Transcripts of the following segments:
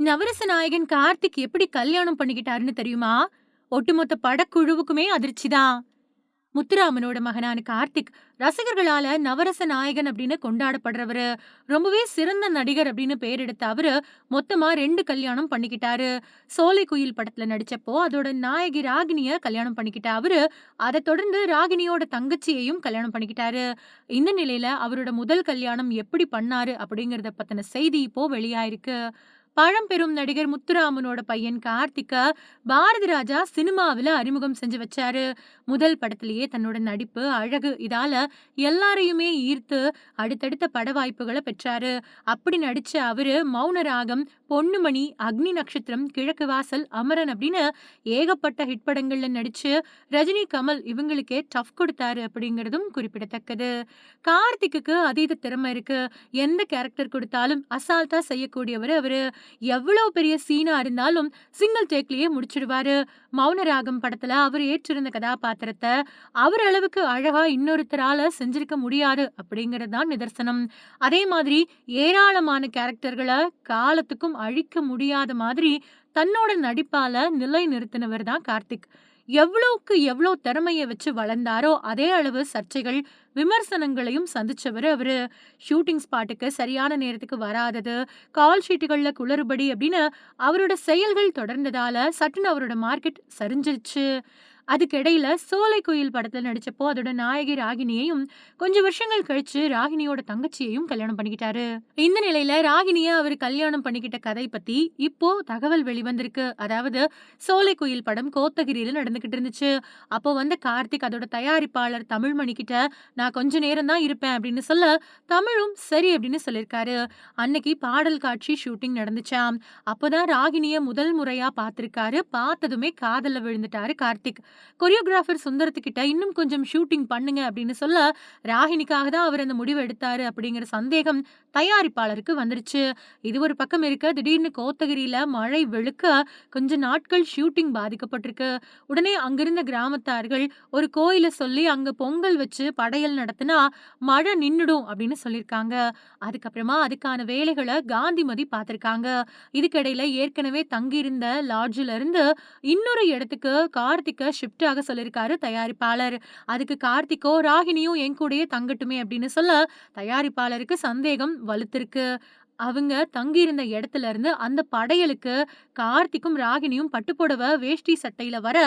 நவரச நாயகன் கார்த்திக் எப்படி கல்யாணம் பண்ணிக்கிட்டாருன்னு தெரியுமா? ஒட்டுமொத்த படக்குழுவுக்குமே அதிர்ச்சிதான். முத்துராமனோட மகனான கார்த்திக் ரசிகர்களால நவரச நாயகன் அப்படின்னு கொண்டாடப்படுறவரு ரொம்பவே சிறந்த நடிகர் அப்படின்னு பேர் எடுத்த அவரு மொத்தமா ரெண்டு கல்யாணம் பண்ணிக்கிட்டாரு. சோலை குயில் படத்துல நடிச்சப்போ அதோட நாயகி ராகினிய கல்யாணம் பண்ணிக்கிட்ட அவரு அதை தொடர்ந்து ராகினியோட தங்கச்சியையும் கல்யாணம் பண்ணிக்கிட்டாரு. இந்த நிலையில அவரோட முதல் கல்யாணம் எப்படி பண்ணாரு அப்படிங்கறத பத்தின செய்தி இப்போ வெளியாயிருக்கு. பழம்பெரும் நடிகர் முத்துராமனோட பையன் கார்த்திக்க பாரதி ராஜா சினிமாவில் அறிமுகம் செஞ்சு வச்சாரு. முதல் படத்திலேயே தன்னோட நடிப்பு அழகு இதால எல்லாரையுமே ஈர்த்து அடுத்தடுத்த பட வாய்ப்புகளை பெற்றாரு. அப்படி நடிச்ச அவரு மௌனராகம் பொன்னுமணி அக்னி நட்சத்திரம் கிழக்கு வாசல் அமரன் அப்படின்னு ஏகப்பட்ட ஹிட் படங்கள்ல நடிச்சு ரஜினி கமல் இவங்களுக்கே டஃப் கொடுத்தாரு அப்படிங்கிறதும் குறிப்பிடத்தக்கது. கார்த்திக்கு அதீத திறமை இருக்கு. எந்த கேரக்டர் கொடுத்தாலும் அசால்ட்டா செய்யக்கூடியவர் அவரு. எவ்வளவு பெரிய சீனா இருந்தாலும் சிங்கிள் டேக்லயே முடிச்சிடுவாரு. மௌனராகம் படத்துல அவர் ஏற்றிருந்த கதாபாத்திரத்தை அவர் அளவுக்கு அழகா இன்னொருத்தரால செஞ்சிருக்க முடியாது அப்படிங்கிறது தான் நிதர்சனம். அதே மாதிரி ஏராளமான கேரக்டர்களை காலத்துக்கும் அழிக்க முடியாத மாதிரி தன்னோட நடிப்பால நிலை நிறுத்தினவர் தான் கார்த்திக். எவ்வளவுக்கு எவ்வளோ திறமையை வச்சு வளர்ந்தாரோ அதே அளவு சர்ச்சைகள் விமர்சனங்களையும் சந்திச்சவர் அவரு. ஷூட்டிங் ஸ்பாட்டுக்கு சரியான நேரத்துக்கு வராதது கால் ஷீட்டுகள்ல குளறுபடி அப்படின்னு அவரோட செயல்கள் தொடர்ந்ததால சட்டுன்னு அவரோட மார்க்கெட் சரிஞ்சிருச்சு. அதுக்கிடையில சோலை கோயில் படத்தில் நடிச்சப்போ அதோட நாயகி ராகினியையும் கொஞ்சம் வருஷங்கள் கழிச்சு ராகினியோட தங்கச்சியையும் கல்யாணம் பண்ணிக்கிட்டாரு. இந்த நிலையில ராகினிய அவர் கல்யாணம் பண்ணிக்கிட்ட கதை பத்தி இப்போ தகவல் வெளிவந்திருக்கு. அதாவது சோலை கோயில் படம் கோத்தகிரியில நடந்துகிட்டு இருந்துச்சு. அப்போ வந்து கார்த்திக் அதோட தயாரிப்பாளர் தமிழ்மணி கிட்ட நான் கொஞ்ச நேரம் தான் இருப்பேன் அப்படின்னு சொல்ல தமிழும் சரி அப்படின்னு சொல்லியிருக்காரு. அன்னைக்கு பாடல் காட்சி ஷூட்டிங் நடந்துச்சாம். அப்போதான் ராகினிய முதல் முறையா பார்த்திருக்காரு. பார்த்ததுமே காதல விழுந்துட்டாரு கார்த்திக். கொரியோகிராஃபர் சுந்தரத்துக்கிட்ட இன்னும் கொஞ்சம் ஷூட்டிங் பண்ணுங்க அப்படின்னு சொல்ல ராகினிக்காக தான் அவர் அந்த முடிவு எடுத்தாரு அப்படிங்கிற சந்தேகம் தயாரிப்பாளருக்கு வந்துருச்சு. இது ஒரு பக்கம் இருக்க திடீர்னு கோத்தகிரியில மழை வெளுக்க கொஞ்ச நாட்கள் ஷூட்டிங் பாதிக்கப்பட்டிருக்கு. உடனே அங்கிருந்த கிராமத்தார்கள் ஒரு கோயில சொல்லி அங்க பொங்கல் வச்சு படையல் நடத்தினா மழை நின்றுடும் அப்படின்னு சொல்லியிருக்காங்க. அதுக்கப்புறமா அதுக்கான வேலைகளை காந்திமதி பார்த்திருக்காங்க. இதுக்கிடையில ஏற்கனவே தங்கியிருந்த லாட்ஜில இருந்து இன்னொரு இடத்துக்கு கார்த்திக்க ஷிஃப்ட் ஆக சொல்லியிருக்காரு தயாரிப்பாளர். அதுக்கு கார்த்திகோ ராகினியும் என் கூடயே தங்கட்டுமே அப்படின்னு சொல்ல தயாரிப்பாளருக்கு சந்தேகம் வலுத்திருக்கு. அவங்க தங்கியிருந்த இடத்துல இருந்து அந்த படையலுக்கு கார்த்திக்கும் ராகினியும் பட்டுப்புடவை வேஷ்டி சட்டையில வர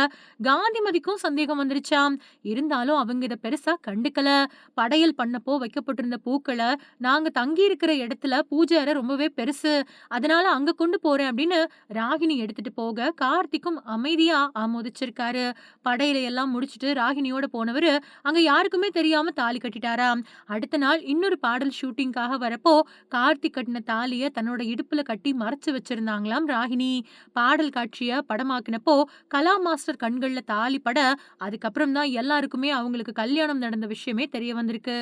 காந்திமதிக்கும் சந்தேகம் வந்துருச்சாம் இருந்தாலும் அவங்க இதை பெருசா கண்டுக்கல. படையல் பண்ணப்போ வைக்கப்பட்டிருந்த பூக்களை நாங்க தங்கி இருக்கிற இடத்துல பூஜை அறை ரொம்பவே பெருசு. அதனால அங்க கொண்டு போறேன் அப்படின்னு ராகினி எடுத்துட்டு போக கார்த்திக்கும் அமைதியா ஆமோதிச்சிருக்காரு. படையில எல்லாம் முடிச்சுட்டு ராகினியோட போனவர் அங்க யாருக்குமே தெரியாம தாலி கட்டிட்டாராம் அடுத்த நாள் இன்னொரு பாடல் ஷூட்டிங்காக வரப்போ கார்த்திக் கட்டின தாலிய தன்னோட இடுப்புல கட்டி மறைச்சு வச்சிருந்தாங்களாம் ராகினி. பாடல் காட்சிய படமாக்கினப்போ கலா மாஸ்டர் கண்கள்ல தாலி பட அதுக்கப்புறம் தான் எல்லாருக்குமே அவங்களுக்கு கல்யாணம் நடந்த விஷயமே தெரிய வந்திருக்கு.